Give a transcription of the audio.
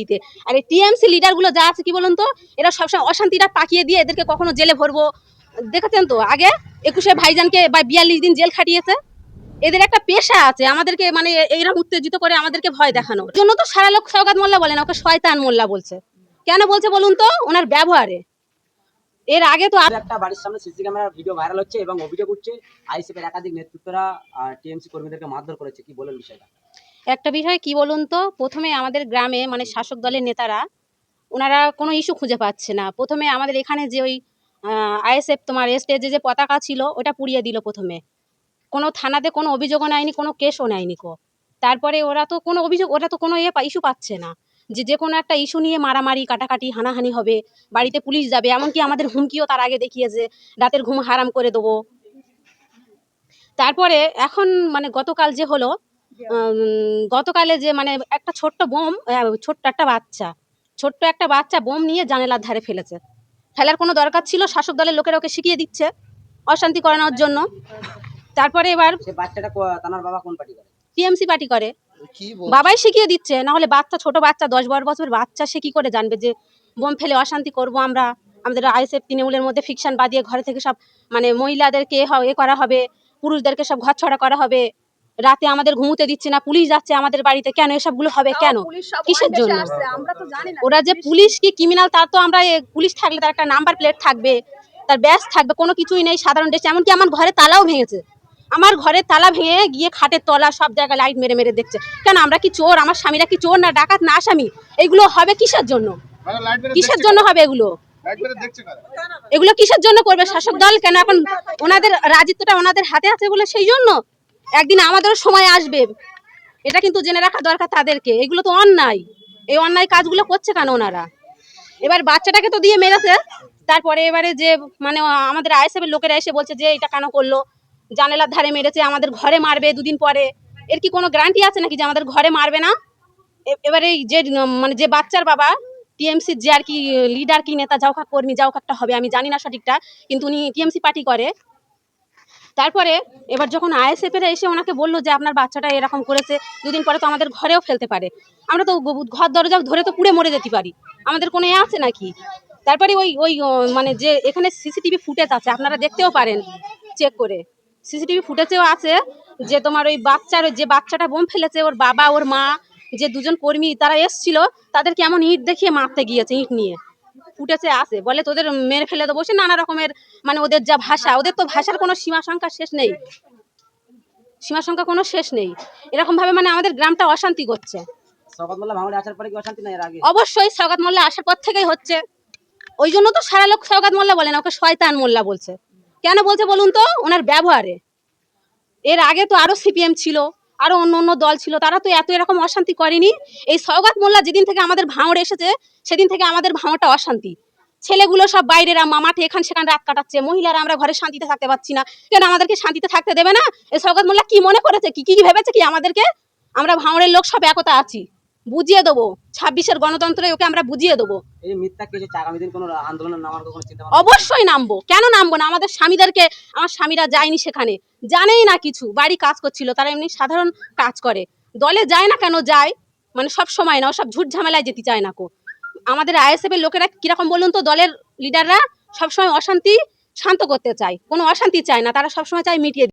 দিতে। আর এই টিএমসি লিডারগুলো যা আছে কি বলুন তো, এরা সবসময় অশান্তিটা পাকিয়ে দিয়ে এদেরকে কখনো জেলে ভরবো। দেখেছেন তো? আগে একুশে ভাইজানকে বা বিয়াল্লিশ দিন জেল খাটিয়েছে। এদের একটা পেশা আছে, আমাদেরকে মানে এইরকম উত্তেজিত করে আমাদেরকে ভয় দেখানোর। জন্য তো সারা লোক সৌগাত মোল্লা বলে না, ওকে শয়তান মোল্লা বলছে। কেন বলছে বলুন তো? ওনার ব্যবহারে। এর আগে তো একটা বাড়ির সামনে সিসি ক্যামেরার ভিডিও ভাইরাল হচ্ছে এবং অভিযোগ উঠছে আইসিএফের একাধিক নেতৃত্বরা টিএমসি কর্মীদেরকে মারধর করেছে, কি বলেন বিষয়টা? একটা বিষয় কি বলুন তো? প্রথমে আমাদের গ্রামে মানে শাসক দলের নেতারা, ওনারা কোনো ইস্যু খুঁজে পাচ্ছে না। প্রথমে আমাদের এখানে যে ওই আইএসএফ তোমার স্টেজে যে পতাকা ছিল, ওটা পুড়িয়ে দিল প্রথমে। কোনো থানাতে কোনো অভিযোগও নেয়নি, কোনো কেসও নেয়নি কো। তারপরে ওরা তো কোনো অভিযোগ, ওরা তো কোনো ইয়ে ইস্যু পাচ্ছে না। যে যে কোনো একটা ইস্যু নিয়ে মারামারি, কাটাকাটি, হানাহানি হবে, বাড়িতে পুলিশ যাবে, এমনকি আমাদের হুমকিও তার আগে দেখিয়েছে, রাতের ঘুম হারাম করে দেবো। তারপরে এখন মানে গতকাল যে হলো গতকালে যে মানে একটা ছোট্ট বোম ছোট্ট একটা বাচ্চা ছোট্ট একটা বাচ্চা বোম নিয়ে জানালার ধারে ফেলেছে। ফেলার কোনো দরকার ছিল? শাসক দলের লোকেরা ওকে শিখিয়ে দিচ্ছে অশান্তি করানোর জন্য। তারপরে এবার সে বাচ্চাটা কো- বাবা কোন পার্টি করে? টিএমসি পার্টি করে। বাবাই শিখিয়ে দিচ্ছে না হলে বাচ্চা ছোট বাচ্চা দশ বারো বছর বাচ্চা সে কি করে জানবে যে বোম ফেলে অশান্তি করব আমরা? আমাদের আইএসএফ তৃণমূলের মধ্যে ফিকশন বাদিয়ে ঘরে থেকে সব মানে মহিলাদেরকে এ এ করা হবে পুরুষদেরকে সব ঘর ছড়া করা হবে। রাতে আমাদের ঘুমোতে দিচ্ছে না পুলিশ যাচ্ছে আমাদের বাড়িতে। কেন এসবগুলো হবে কেন? কিসের জন্য? ওরা যে পুলিশ কি ক্রিমিনাল তার তো আমরা এ, পুলিশ থাকলে তার একটা নাম্বার প্লেট থাকবে তার ব্যাস থাকবে কোনো কিছুই নেই সাধারণ ড্রেস এমনকি আমার ঘরে তালাও ভেঙেছে। আমার ঘরে তালা ভেঙে গিয়ে খাটের তলা সব জায়গায় লাইট মেরে মেরে দেখছে। কেন আমরা কি চোর? আমার স্বামীরা কি চোর না ডাকাত না আসামি এগুলো হবে কিসের জন্য? কিসের জন্য হবে এগুলো? এগুলো কিসের জন্য করবে? শাসক দল কেন এখন ওনাদের রাজিত্বটা ওনাদের হাতে আছে বলে সেই জন্য? একদিন আমাদেরও সময় আসবে। এটা কিন্তু জেনে রাখা দরকার তাদেরকে। এগুলো তো অন্যায়। এই অন্যায় কাজগুলো করছে কেন ওনারা? এবার বাচ্চাটাকে তো দিয়ে মেরেছে। তারপরে এবারে যে মানে আমাদের আইএসএফের লোকেরা এসে বলছে যে, এটা কেন করল? জানালার ধারে মেরেছে, আমাদের ঘরে মারবে দুদিন পরে। এর কি কোনো গ্যারান্টি আছে নাকি যে, আমাদের ঘরে মারবে না? এবারে যে মানে যে বাচ্চার বাবা, টিএমসি যে আর কি লিডার কি, নেতা যাও কর্মী যাও হবে, আমি জানি না সঠিকটা, কিন্তু উনি টিএমসি পার্টি করে। তারপরে এবার যখন আইএসএফ এরা এসে ওনাকে বলল যে আপনার বাচ্চাটা এরকম করেছে, দুদিন পরে তো আমাদের ঘরেও ফেলতে পারে। আমরা তো ঘর দরজা ধরে তো পুড়ে মরে যেতে পারি। আমাদের কোনো এ আছে নাকি? তারপরে ওই ওই মানে যে এখানে সিসিটিভি ফুটেজ আছে, আপনারা দেখতেও পারেন চেক করে। সিসিটিভি ফুটেজেও আছে যে তোমার ওই বাচ্চার, যে বাচ্চাটা বোম ফেলেছে, ওর বাবা, ওর মা, যে দুজন কর্মী তারা এসছিল তাদের কেমন ইট দেখিয়ে মারতে গিয়েছে, ইট নিয়ে। ফুটেছে আছে। বলে তোদের মেরে ফেলে দেবো। সে নানা রকমের মানে ওদের যা ভাষা ওদের তো ভাষার কোনো সীমা সংখ্যা শেষ নেই। সীমা সংখ্যা কোনো শেষ নেই। এরকম ভাবে মানে আমাদের গ্রামটা অশান্তি করছে। অবশ্যই সৌগাত মোল্লা আসার পর থেকেই হচ্ছে। ওই জন্য তো সারা লোক সৌগাত মোল্লা বলে না ওকে শয়তান মোল্লা বলছে। কেন বলছে বলুন তো? ওনার ব্যবহারে। এর আগে তো আরও সিপিএম ছিল। আরও অন্য অন্য দল ছিল, তারা তো এত এরকম অশান্তি করেনি। এই সৌগাত মোল্লা যেদিন থেকে আমাদের ভাঙড়ে এসেছে, সেদিন থেকে আমাদের ভাঙড়টা অশান্তি। ছেলেগুলো সব বাইরের মা- মাঠে এখান সেখানে রাত কাটাচ্ছে, মহিলারা আমরা ঘরে শান্তিতে থাকতে পারছি না। কেন আমাদেরকে শান্তিতে থাকতে দেবে না? এই সৌগাত মোল্লা কি মনে করেছে? কি কি কি ভেবেছে কি আমাদেরকে? আমরা ভাঙড়ের লোক সব একতা আছি। বুঝিয়ে দেবো। ছাব্বিশের গণতন্ত্রে ওকে আমরা বুঝিয়ে দেবো। অবশ্যই নামবো। কেন নামবো না? আমাদের স্বামীদেরকে আমার স্বামীরা যায়নি সেখানে। জানেই না কিছু। বাড়ি কাজ করছিল তারা এমনি সাধারণ কাজ করে। দলে যায় না কেন? যায়। মানে সব সময় না ও সব ঝুট ঝামেলায় যেতে চায় না কো। আমাদের আইএসএফ এর লোকেরা কীরকম বলুন তো দলের লিডাররা সবসময় অশান্তি শান্ত করতে চায়। কোনো অশান্তি চায় না তারা সবসময় চায় মিটিয়ে